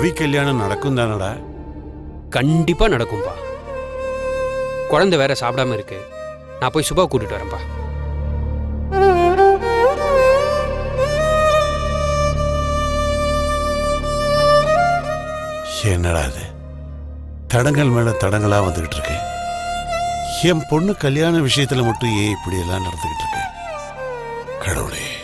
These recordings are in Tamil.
பவி கல்யாணம் நடக்கும் தானடா? கண்டிப்பா நடக்கும்பா. குழந்தை வேற சாப்பிடாம இருக்கு. நான் போய் சுபா கூட்டிட்டு வரேன்ப்பா. என்னடா இது? தடங்கள் மேல தடங்களா வந்துகிட்டு இருக்கு. என் பொண்ணு கல்யாண விஷயத்துல மட்டும் ஏன் இப்படி எல்லாம் நடந்துகிட்டு இருக்கு? கடவுளே.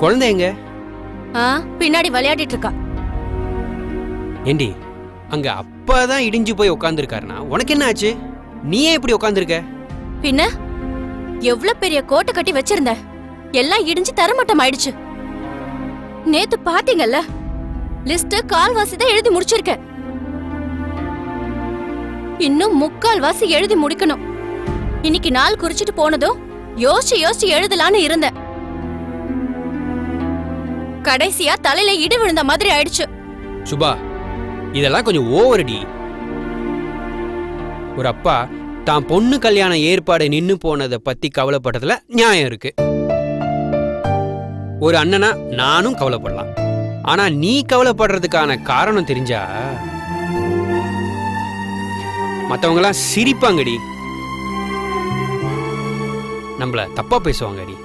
குழந்தை எங்க? ஆ பின்னாடி விளையாடிட்டு இருக்கா ஏண்டி அங்க அப்பா தான் இடிஞ்சு போய் உட்காந்துருக்காருனா உனக்கு என்ன ஆச்சு? நீ ஏன் இப்படி உட்காந்துருக்க பின்ன எவ்வளவு பெரிய கோட்டை கட்டி வச்சிருந்த? எல்லாம் இடிஞ்சு தரமட்டம் ஆயிடுச்சு நேத்து பாத்தீங்கல்ல லிஸ்ட் கால்வாசி தான் எழுதி முடிச்சிருக்கேன் இன்னும் முக்கால் வாசி எழுதி முடிக்கணும். இன்னைக்கு நாள் குறிச்சிட்டு போனதும் யோசிச்சு யோசிச்சு எழுதலான்னு இருந்தேன். கடைசியா தலையில இடி விழுந்த மாதிரி ஆயிடுச்சு. சுபா இதெல்லாம் கொஞ்சம் ஓவரடி. ஒரு அப்பா தான் பொண்ணு கல்யாண ஏற்பாடு நின்னு போனதை பத்தி கவலைப்பட்டதுல நியாயம் இருக்கு. ஒரு அண்ணனா நானும் கவலைப்படலாம். ஆனா நீ கவலைப்படுறதுக்கான காரணம் தெரிஞ்சா மத்தவங்கலாம் சிரிப்பாங்கடி. நம்மள தப்பா பேசுவாங்கடி.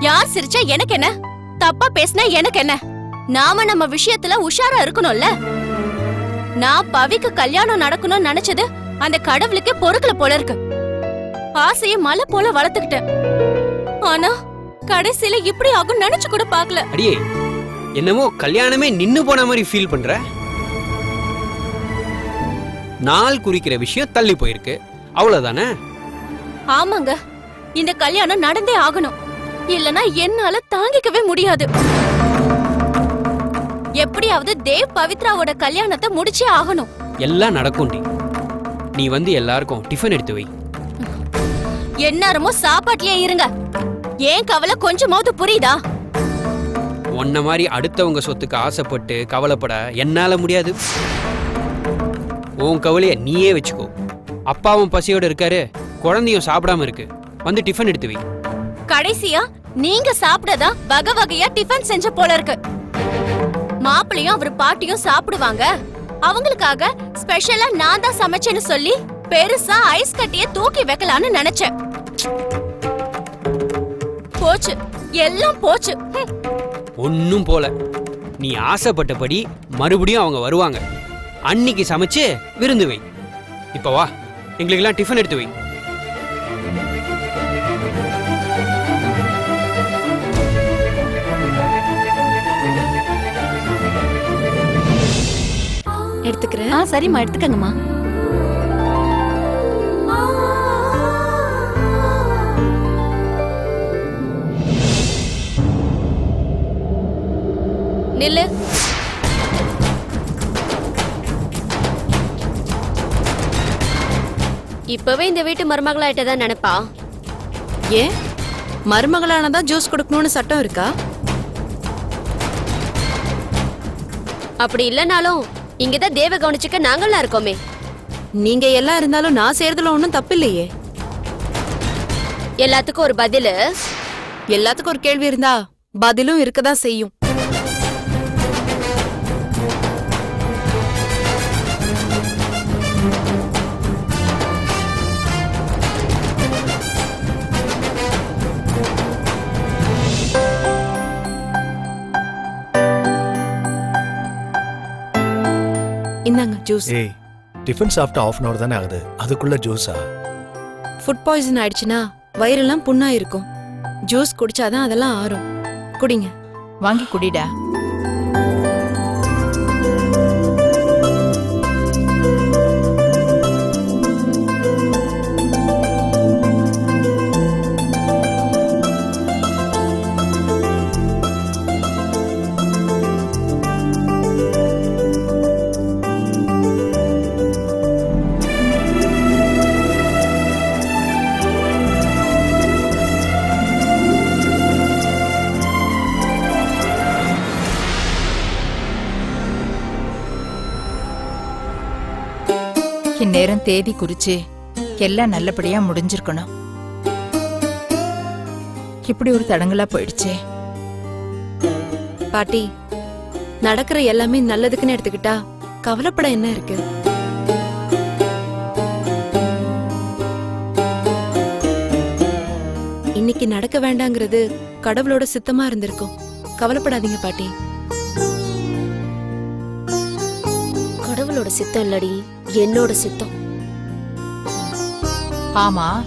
யார் சிரிச்சா எனக்கு என்ன? தப்பா பேசினா எனக்கு என்ன? நாம நம்ம விஷயத்துல உஷாரா இருக்கணும்ல? நான் பவிக்கு கல்யாணம் நடக்கணும்னு நினைச்சது அந்த கடவுளுக்கே பொறுக்கல போல இருக்கு. ஆசைய மலை போல வளர்த்துக்கிட்டேன். ஆனா கடைசியில இப்படி ஆகும் நினைச்சு கூட பார்க்கல. அடியே என்னமோ கல்யாணமே நின்னு போன மாதிரி ஃபீல் பண்ற? நாள் குறிக்கிற விஷயம் தள்ளி போயிருக்கு. அவ்வளவுதானே? ஆமாங்க இந்த கல்யாணம் நடந்தே ஆகணும். இல்லனா என்னால தாங்கிக்கவே முடியாது. எப்படியாவது தேவ் பவித்ராவோட கல்யாணத்தை முடிச்சே ஆகணும். எல்லாம் நடக்கும்டி நீ வந்து எல்லாருக்கும் டிஃபன் எடுத்து வை. எந்நேரமும் சாப்பாட்டிலே இருங்க. ஏன் கவலை கொஞ்சமாவது புரியுதா? உன்ன மாதிரி அடுத்தவங்க சொத்துக்கு ஆசைப்பட்டு கவலைப்பட என்னால முடியாது. உன் கவலைய நீயே வச்சுக்கோ. அப்பாவும் பசியோட இருக்காரு குழந்தையும் சாப்பிடாம இருக்கு. வந்து டிஃபன் எடுத்து வை. கடைசியா நீங்க சாப்பிடதா வகை வகையா டிஃபன் செஞ்ச போல இருக்கு. மாப்பிளையும் அவர் பாட்டியும் சாப்பிடுவாங்க. அவங்களுக்காக ஸ்பெஷலா நான் தான் சமைச்சேன்னு சொல்லி பெருசா ஐஸ் கட்டிய தூக்கி வைக்கலாம்னு நினைச்சேன். போச்சு. எல்லாம் போச்சு. ஒன்னும் போல. நீ ஆசைப்பட்டபடி மறுபடியும் அவங்க வருவாங்க. அன்னிக்கு சமைச்சு விருந்து வை. இப்ப வா. எங்களுக்கெல்லாம் டிஃபன் எடுத்து வை. எடுத்துக்கிறேன். ஆ சரிம்மா எடுத்துக்கங்கம்மா. நில்லு. இப்பவே இந்த வீட்டு மருமகளாயிட்டதா நினைப்பா? ஏன்? மருமகளானதா ஜூஸ் கொடுக்கணும்னு சட்டம் இருக்கா? அப்படி இல்லைனாலும் இங்கதான் தேவ கவனிச்சுக்க நாங்களாம் இருக்கோமே. நீங்க எல்லாம் இருந்தாலும் நான் செய்யறதுல ஒன்றும் தப்பு இல்லையே எல்லாத்துக்கும் ஒரு பதிலு. எல்லாத்துக்கும் ஒரு கேள்வி இருந்தா பதிலும் இருக்கதா செய்யும். இந்தாங்க ஜூஸ் ஏய் டிஃபன் சாப்பிட்டு ஆஃப் அன் அவர் தானே ஆகுது? அதுக்குள்ள ஜூஸா ஃபுட் பாய்சன் ஆயிடுச்சுன்னா வயிறெல்லாம் புண்ணா இருக்கும் ஜூஸ் குடிச்சாதான் அதெல்லாம் ஆறும். குடிங்க. வாங்கி குடிடா. இந்நேரம் தேதி குறிச்சு எல்லாம் நல்லபடியா முடிஞ்சிருக்கணும். இப்படி ஒரு தடங்களா போயிடுச்சே. பாட்டி நடக்கிற எல்லாமே நல்லதுக்குன்னு எடுத்துக்கிட்டா கவலைப்பட என்ன இருக்கு? இன்னைக்கு நடக்க வேண்டாங்கிறது கடவுளோட சித்தமா இருந்திருக்கும். கவலைப்படாதீங்க பாட்டி. கடவுளோட சித்தம் இல்லடி. என்னோட சித்தம். ஆமா.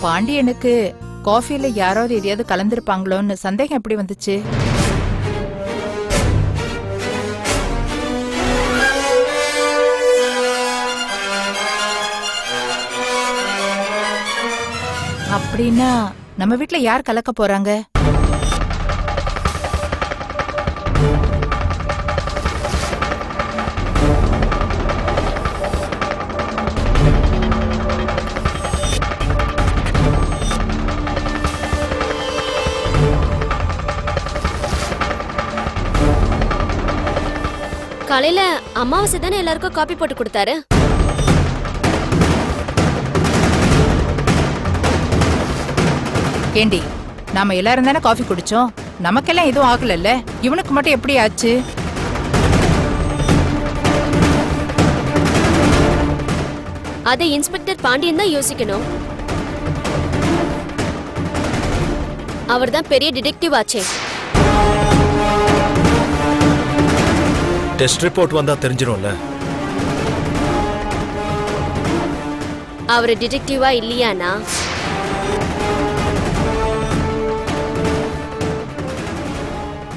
பாண்டியனுக்கு காஃபில யாராவது எதையாவது கலந்திருப்பாங்களோன்னு சந்தேகம் எப்படி வந்துச்சு? அப்படின்னா நம்ம வீட்ல யார் கலக்க போறாங்க? காலையில அமாவாசை தானே எல்லாருக்கும் காப்பி போட்டு கொடுத்தாரு? ஏண்டி நாம எல்லாரும் தானே காஃபி குடிச்சோம்? நமக்கெல்லாம் எதுவும் ஆகலல்ல? இவனுக்கு மட்டும் எப்படி ஆச்சு? அதை இன்ஸ்பெக்டர் பாண்டியன் தான் யோசிக்கணும். அவர் தான் பெரிய டிடெக்டிவ் ஆச்சே. டெஸ்ட் ரிப்போர்ட் வந்தா தெரிஞ்சிடும்ல அவர் டிடெக்டிவா இல்லையானா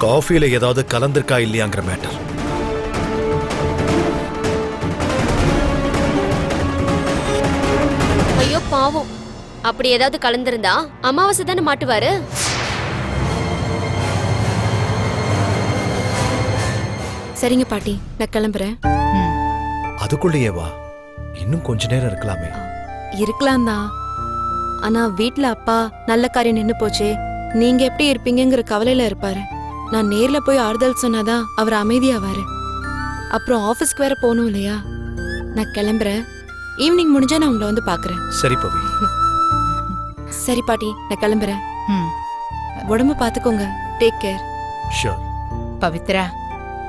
காஃபில ஏதாவது கலந்திருக்கா இல்லையாங்கிற மேட்டர். ஐயோ பாவம். அப்படி ஏதாவது கலந்திருந்தா அமாவாசை தானே மாட்டுவாரு? சரிங்க பாட்டி நான் கிளம்புறேன். ம். அதுக்குள்ளேயே வா. இன்னும் கொஞ்ச நேரம் இருக்கலாமே. இருக்கலாம் தான் ஆனா வீட்ல அப்பா நல்ல காரியம் நின்னு போச்சே. நீங்க எப்படி இருப்பீங்கங்கிற கவலையில இருப்பாரு. நான் நேர்ல போய் ஆறுதல் சொன்னாதான் அவர் அமைதியாவாரு. அப்புறம் ஆபீஸ்க்கு வேற போகணும் இல்லையா? நான் கிளம்புறேன். ஈவினிங் முடிஞ்சா நான் உங்களை வந்து பாக்குறேன் சரி பவி. சரி பாட்டி நான் கிளம்புறேன். ம். உடம்ப பாத்துக்கோங்க டேக் கேர் ஷூர் பவித்ரா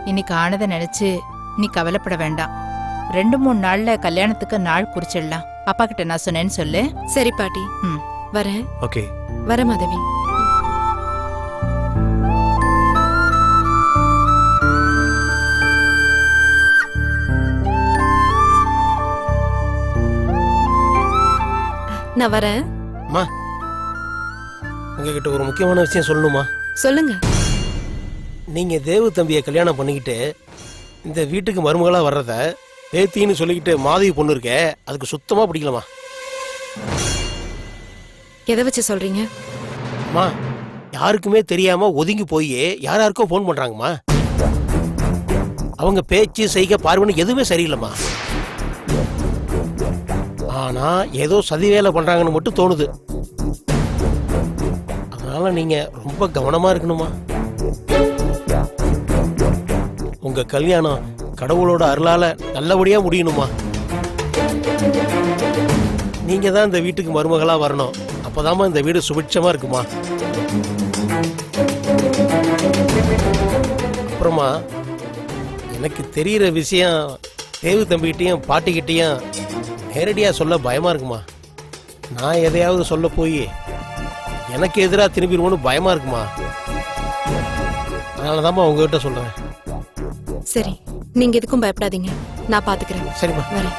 இன்னைக்கு ஆனதை நினைச்சு நீ கவலைப்பட வேண்டாம். ரெண்டு மூணு நாள்ல கல்யாணத்துக்கு நாள் குறிச்சிடலாம். அப்பா கிட்ட நான் சொன்னேன்னு சொல்லு. சரி பாட்டி. ம். வரேன். ஓகே. வர மாதவி. நான் வரேன். உங்ககிட்ட ஒரு முக்கியமான விஷயம் சொல்லணுமா? சொல்லுங்க. நீங்க தேவு தம்பியை கல்யாணம் பண்ணிக்கிட்டு இந்த வீட்டுக்கு மருமகளா வர்றத பேத்தின்னு சொல்லிக்கிட்டு மாதவி பொண்ணு இருக்கே அதுக்கு சுத்தமா பிடிக்கலமா எதை வச்சு சொல்றீங்க? அம்மா யாருக்குமே தெரியாம ஒதுங்கி போய் யார் யாருக்கோ ஃபோன் பண்றாங்கம்மா. அவங்க பேச்சு செய்க பார்வைன்னு எதுவுமே சரியில்லைம்மா. ஆனா ஏதோ சதி வேலை பண்றாங்கன்னு மட்டும் தோணுது. அதனால நீங்க ரொம்ப கவனமா இருக்கணுமா உங்க கல்யாணம் கடவுளோட அருளால நல்லபடியா முடியணுமா? நீங்க தான் இந்த வீட்டுக்கு மருமகளா வரணும். அப்பதாம்மா இந்த வீடு சுபிட்சமா இருக்குமா? அப்புறமா எனக்கு தெரியிற விஷயம் தேவு தம்பிகிட்டையும் பாட்டிக்கிட்டையும் நேரடியா சொல்ல பயமா இருக்குமா? நான் எதையாவது சொல்ல போய் எனக்கு எதிராக திரும்பிடுவோன்னு பயமா இருக்குமா? அதனால தான்மா உங்ககிட்ட சொல்றேன். சரி நீங்க எதுக்கும் பயப்படாதீங்க. நான் பாத்துக்கிறேன். சரிம்மா. வரேன்.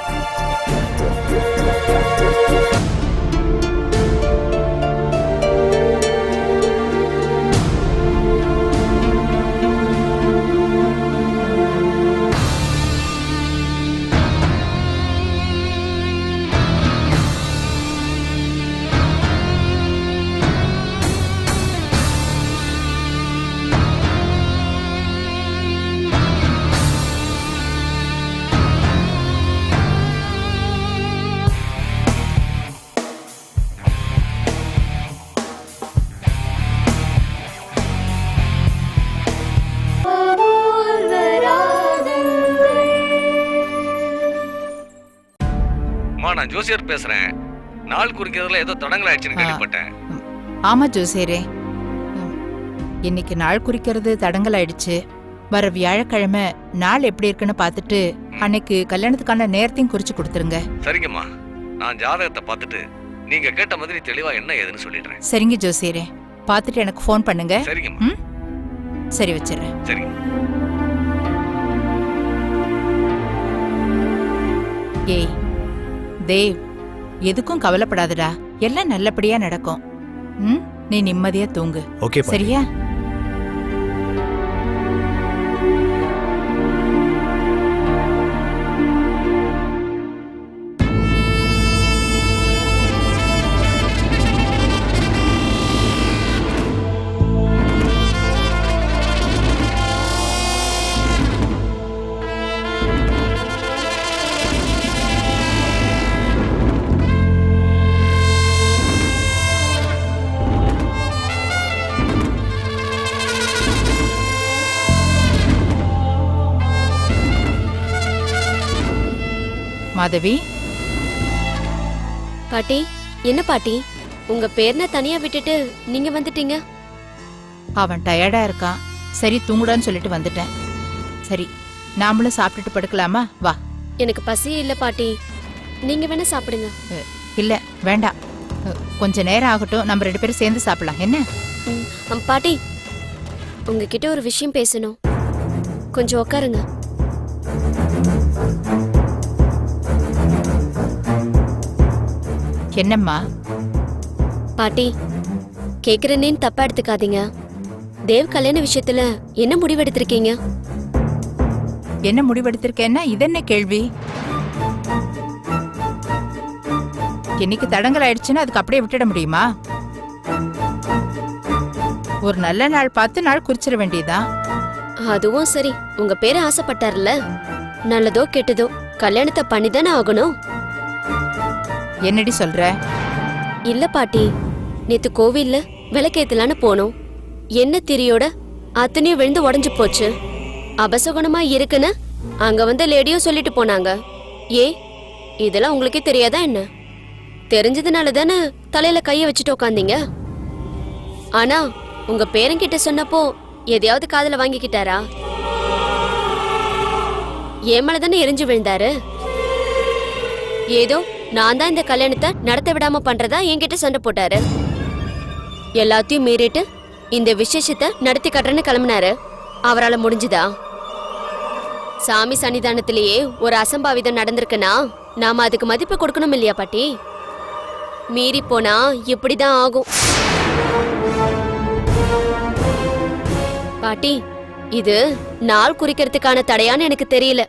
ஜோசியர் பேசுறேன். நாள் குறிக்கிறதுல ஏதோ தடங்கள் ஆயிடுச்சுன்னு. கேள்விப்பட்டேன். ஆமா ஜோசேரே ம், இன்னைக்கு நாள் குறிக்கிறது தடங்கல் ஆயிடுச்சு. வர வியாழக்கிழமை நாள் எப்படி இருக்குன்னு பார்த்துட்டு அன்னைக்கு கல்யாணத்துக்கான நேரத்தையும் குறிச்சு கொடுத்துருங்க. சரிங்கம்மா. நான் ஜாதகத்தை பார்த்துட்டு நீங்க கேட்ட மாதிரி தெளிவா என்ன ஏதுன்னு சொல்லிடுறேன். சரிங்க ஜோசேரே பார்த்துட்டு எனக்கு ஃபோன் பண்ணுங்க. சரிங்கம்மா. சரி வச்சிடுறேன். சரிங்க ஏய் தேவ் எதுக்கும் கவலைப்படாதடா. எல்லாம் நல்லபடியா நடக்கும். ம்? நீ நிம்மதியா தூங்கு. ஓகே சரியா? மாதவி. பாட்டி என்ன பாட்டி? உங்க பேர்ன தனியா விட்டுட்டு நீங்க வந்துட்டீங்க? அவன் டயர்டா இருக்கான். சரி தூங்குடான்னு சொல்லிட்டு வந்துட்டேன். சரி நாமளும் சாப்பிட்டுட்டு படுக்கலாமா? வா. எனக்கு பசி இல்ல பாட்டி. நீங்க வேணா சாப்பிடுங்க. இல்ல வேண்டாம். கொஞ்ச நேரம் ஆகட்டும். நம்ம ரெண்டு பேரும் சேர்ந்து சாப்பிடலாம். என்ன? பாட்டி உங்ககிட்ட ஒரு விஷயம் பேசணும். கொஞ்சம் உட்காருங்க என்னம்மா? பாட்டி கேக்குறேன்னு தப்பா எடுத்துக்காதீங்க. தேவ் கல்யாண விஷயத்துல என்ன முடிவெடுத்திருக்கீங்க? என்ன முடிவெடுத்திருக்கேன்னா இது என்ன கேள்வி? இன்னைக்கு தடங்கல் ஆயிடுச்சுன்னா அதுக்கு அப்படியே விட்டுட முடியுமா? ஒரு நல்ல நாள் பார்த்து நாள் குறிச்சிட வேண்டியதுதான் அதுவும் சரி. உங்க பேரை ஆசைப்பட்டார்ல. நல்லதோ கெட்டதோ. கல்யாணத்தை பண்ணிதானே ஆகணும். என்னடி சொல்ற? இல்ல பாட்டி. நேத்து கோவில்ல விளக்கேத்தலான்னு போனோம். என்ன திரியோட? அத்தனையும் விழுந்து உடஞ்சு போச்சு. அபசகுணமா இருக்குன்னு அங்க வந்த லேடியும் சொல்லிட்டு போனாங்க. ஏ இதெல்லாம் உங்களுக்கே தெரியாதா என்ன? தெரிஞ்சதுனால தானே தலையில கைய வச்சுட்டு உக்காந்தீங்க? ஆனா உங்க பேரங்கிட்ட சொன்னப்போ எதையாவது காதல வாங்கிக்கிட்டாரா? ஏன் தானே எரிஞ்சு விழுந்தாரு? ஏதோ நான் தான் இந்த கல்யாணத்தை நடத்த விடாம பண்றதா என்கிட்ட சண்டை போட்டாரு. எல்லாத்தையும் மீறிட்டு இந்த விசேஷத்தை நடத்தி கட்டுறேன்னு கிளம்புனாரு. அவரால் முடிஞ்சுதா? சாமி சன்னிதானத்திலேயே ஒரு அசம்பாவிதம் நடந்திருக்குன்னா நாம அதுக்கு மதிப்பு கொடுக்கணும் இல்லையா பாட்டி? மீறி போனா இப்படிதான் ஆகும். பாட்டி இது நாள் குறிக்கிறதுக்கான தடையான்னு எனக்கு தெரியல.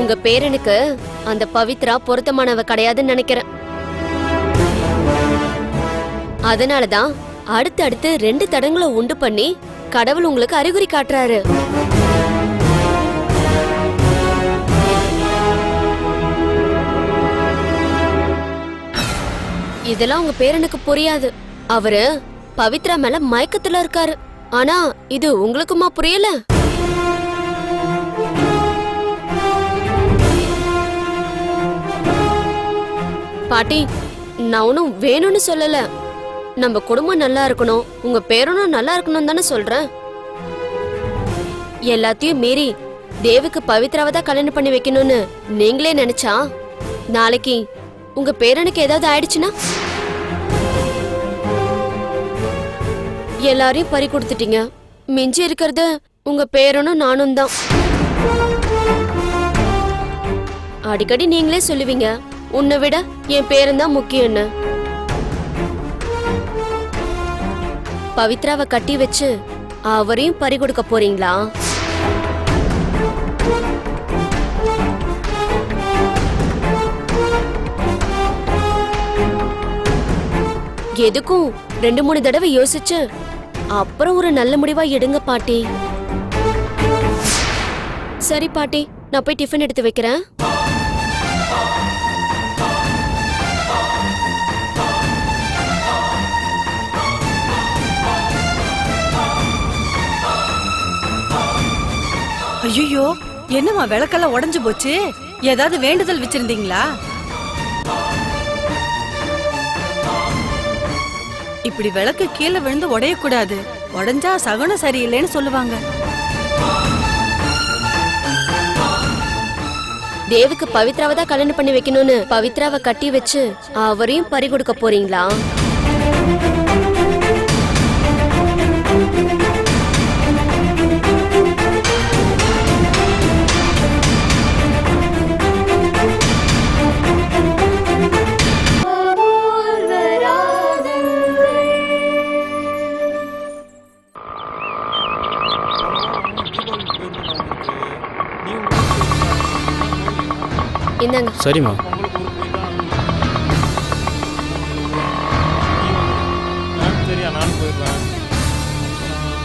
உங்க பேரனுக்கு அந்த பவித்ரா பொருத்தமானவ கிடையாதுன்னு நினைக்கிறேன். அதனாலதான் அடுத்து அடுத்து ரெண்டு தடங்களை உண்டு பண்ணி கடவுள் உங்களுக்கு அறிகுறி காட்டுறாரு. இதெல்லாம் உங்க பேரனுக்கு புரியாது. அவரு பவித்ரா மேல மயக்கத்துல இருக்காரு. ஆனா இது உங்களுக்குமா புரியல? பாட்டி நான் ஒன்றும் வேணும்னு சொல்லல. நம்ம குடும்பம் நல்லா இருக்கணும். உங்க பேரனும் நல்லா இருக்கணும் தானே சொல்றேன். எல்லாத்தையும் மீறி தேவுக்கு பவித்ராவை தான் கல்யாணம் பண்ணி வைக்கணும்னு நீங்களே நினைச்சா? நாளைக்கு உங்க பேரனுக்கு ஏதாவது ஆயிடுச்சுன்னா? எல்லாரையும் பறி கொடுத்துட்டீங்க. மிஞ்சி இருக்கிறது உங்க பேரனும் நானும் தான் அடிக்கடி நீங்களே சொல்லுவீங்க. உன்னை விட என் பேருந்தான் தான் முக்கியம்னு பவித்ராவை கட்டி வச்சு அவரையும் பறி கொடுக்க போறீங்களா? எதுக்கும் ரெண்டு மூணு தடவை யோசிச்சு அப்புறம் ஒரு நல்ல முடிவா எடுங்க பாட்டி. சரி பாட்டி நான் போய் டிஃபன் எடுத்து வைக்கிறேன். ஐயோ என்னம்மா விளக்கெல்லாம் உடஞ்சு போச்சு? ஏதாவது வேண்டுதல் வச்சிருந்தீங்களா? இப்படி விளக்கு கீழே விழுந்து உடையக்கூடாது. உடஞ்சா சகுனம் சரியில்லைன்னு சொல்லுவாங்க. தேவுக்கு பவித்ராவை தான் கல்யாணம் பண்ணி வைக்கணும்னு பவித்ராவை கட்டி வச்சு அவரையும் பறி கொடுக்க போறீங்களா? சரிம்மா. சரியா நானும்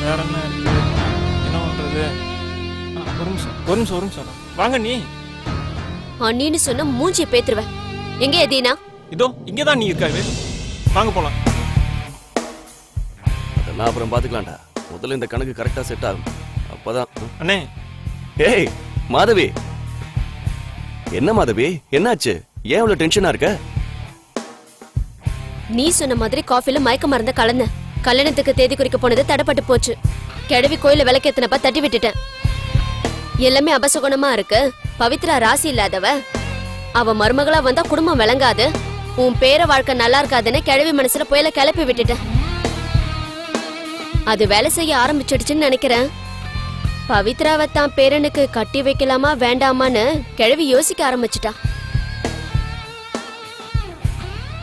வேற என்ன என்ன ஒரு நிமிஷம் ஒரு நிமிஷம் ஒரு நிமிஷம் வாங்க நீ அண்ணின்னு சொன்னா மூஞ்சி பேத்துருவேன். எங்க எதீனா? இதோ இங்கே தான் நீ இருக்காரு. வாங்க போலாம். அதெல்லாம் அப்புறம் பார்த்துக்கலாம்டா முதல்ல இந்த கணக்கு கரெக்டாக செட் ஆகும். அப்பதான் அண்ணே. ஏய் மாதவி. என்ன மாதவி? என்னாச்சு? ஏன் இவ்வளவு டென்ஷனா இருக்க? நீ சொன்ன மாதிரி காஃபில மயக்க மருந்த கலந்த. கல்யாணத்துக்கு தேதி குறிக்க போனது தடைப்பட்டு போச்சு. கிழவி கோயில விளக்கேத்தினப்ப தட்டி விட்டுட்டேன். எல்லாமே அபசகுணமா இருக்கு. பவித்ரா ராசி இல்லாதவ. அவ மருமகளா வந்தா குடும்பம் விளங்காது. உன் பேர வாழ்க்கை நல்லா இருக்காதுன்னு கிழவி மனசுல புயல கிளப்பி விட்டுட்டேன். அது வேலை செய்ய ஆரம்பிச்சிடுச்சுன்னு நினைக்கிறேன். பவித்ராவை தான் பேரனுக்கு கட்டி வைக்கலாமா வேண்டாமான்னு கிழவி யோசிக்க ஆரம்பிச்சிட்டா.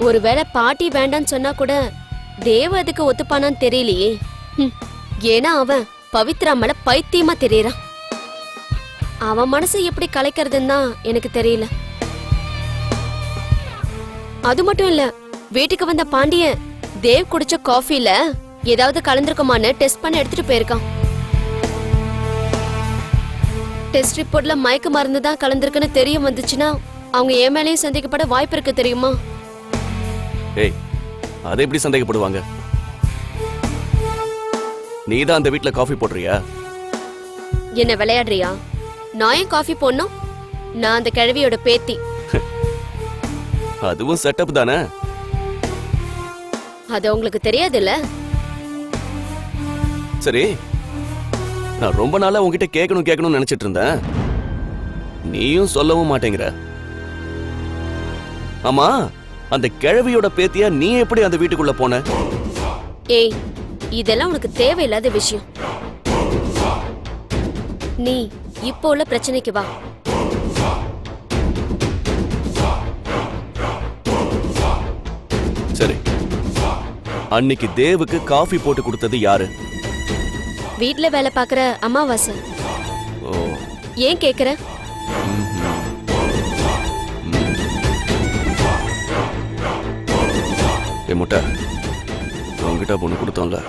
ஒருவேளை பாட்டி வேண்டான்னு சொன்னா கூட தேவ அதுக்கு ஒத்துப்பானான்னு தெரியலையே. ஏன்னா அவன் பவித்ரா மேல பைத்தியமா தெரியறான். அவன் மனசை எப்படி கலைக்கிறதுன்னு தான் எனக்கு தெரியல. அது மட்டும் இல்ல வீட்டுக்கு வந்த பாண்டியன் தேவ் குடிச்ச காஃபில ஏதாவது கலந்துருக்குமான்னு டெஸ்ட் பண்ண எடுத்துட்டு போயிருக்கான். டெஸ்ட் ரிப்போர்ட்ல மயக்க மருந்து தான் கலந்திருக்குன்னு தெரிய வந்துச்சுன்னா அவங்க என் மேலேயும் சந்தேகப்பட வாய்ப்பு இருக்கு தெரியுமா? ஏய் அதை எப்படி சந்தேகப்படுவாங்க? நீ தான் அந்த வீட்ல காஃபி போடுறியா? என்ன விளையாடுறியா? நான் ஏன் காஃபி போடணும்? நான் அந்த கிழவியோட பேத்தி. அதுவும் செட்டப் தானே? அது உங்களுக்கு தெரியாதுல்ல? சரி நான் ரொம்ப நாளா உன்கிட்ட கேட்கணும் கேட்கணும்னு நினைச்சிட்டு இருந்தேன். நீயும் சொல்லவும் மாட்டேங்கிற. ஆமா அந்த கிழவியோட பேத்தியா நீ எப்படி அந்த வீட்டுக்குள்ள போன? ஏய் இதெல்லாம் உனக்கு தேவையில்லாத விஷயம். நீ இப்போ உள்ள பிரச்சனைக்கு வா. சரி. அன்னைக்கு தேவுக்கு காஃபி போட்டு கொடுத்தது யாரு? வீட்ல வேலை பார்க்குற அமாவாசை. ஏன் கேக்குற? ஏ முட்டை. உங்ககிட்ட பொண்ணு கொடுத்தோம்ல.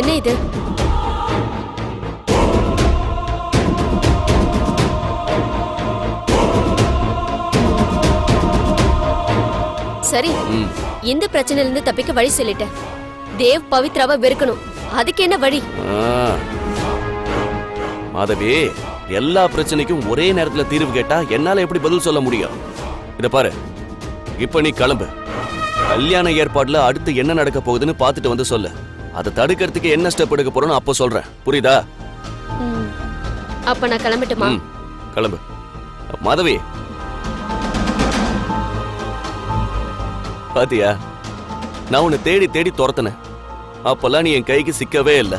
என்ன இது? சரி இந்த பிரச்சனையில இருந்து தப்பிக்க வழி சொல்லிட்டேன். தேவ் பவித்ராவை வெறுக்கணும். அதுக்கு என்ன வழி. மாதவி எல்லா பிரச்சனைக்கும் ஒரே நேரத்துல தீர்வு கேட்டா என்னால எப்படி பதில் சொல்ல முடியும்? இத பாரு. இப்ப நீ கிளம்பு. கல்யாண ஏற்பாடுல அடுத்து என்ன நடக்க போகுதுன்னு பார்த்துட்டு வந்து சொல்லு. அதை தடுக்கிறதுக்கு என்ன ஸ்டெப் எடுக்க போறோம்னு அப்போ சொல்றேன். புரியுதா. அப்ப நான் கிளம்பட்டுமா? ம். கிளம்பு. மாதவி. பாத்தியா? நான் உன்னை தேடி தேடி துரத்துனேன். அப்பெல்லாம் நீ என் கைக்கு சிக்கவே இல்லை.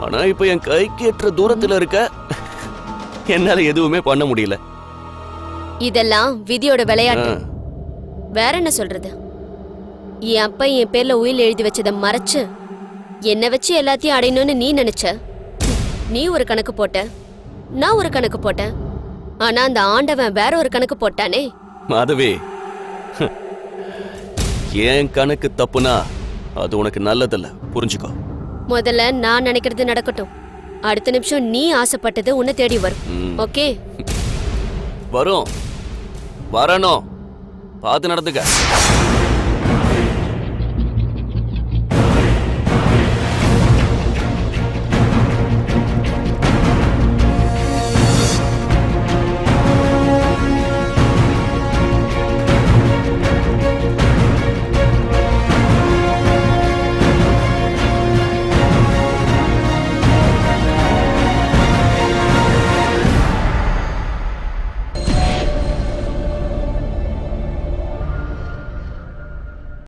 ஆனா இப்ப என் கைக்கு எட்டுற தூரத்துல இருக்க என்னால எதுவுமே பண்ண முடியல. இதெல்லாம் விதியோட விளையாட்டு. ஆ. வேற என்ன சொல்றது? என் அப்பா என் பேர்ல உயில் எழுதி வச்சதை மறைச்சு என்னை வச்சு எல்லாத்தையும் அடையணும்னு நீ நினைச்ச? நீ ஒரு கணக்கு போட்ட. நான் ஒரு கணக்கு போட்டேன் ஆனா அந்த ஆண்டவன் வேற ஒரு கணக்கு போட்டானே. மாதவி என் கணக்கு தப்புனா அது உனக்கு நல்லதில்ல. புரிஞ்சுக்கோ. முதல்ல நான் நினைக்கிறது நடக்கட்டும். அடுத்த நிமிஷம் நீ ஆசைப்பட்டது உன்னை தேடி வரும். ஓகே? வரும். வரணும். பார்த்து நடந்துக்க.